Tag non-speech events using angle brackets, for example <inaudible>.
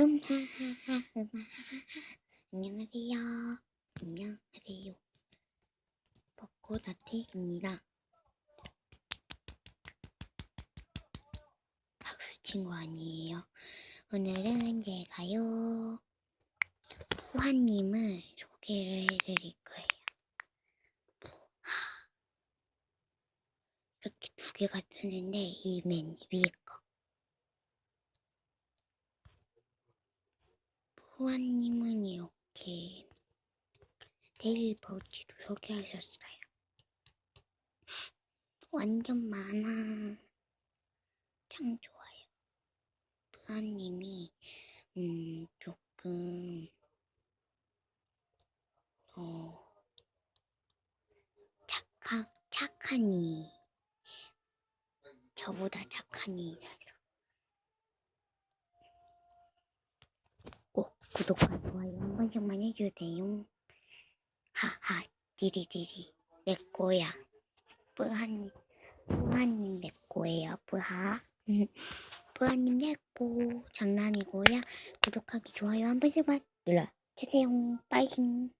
음하하하 음하하하 안녕하세요. 안녕하세요. 벚꽃아트입니다. 박수 친구 아니에요? 오늘은 제가요 후아님을 소개를 해드릴 거예요. 하, 이렇게 두 개가 뜨는데 이 맨 위에 거 후아님은 이렇게 네일 파우치도 소개하셨어요. 완전 많아. 참 좋아요. 후아님이 음 조금 어 착하 착하니 저보다 착하니 구독과 좋아요 한 번씩만 해주세요. 하하, 디리디리. 내 거야. 뿌하님, 뿌하님 내 거예요, 뿌하. <laughs> 뿌하님 내 거. 장난이고요. 구독하기, 좋아요 한 번씩만 눌러주세요. 빠이팅.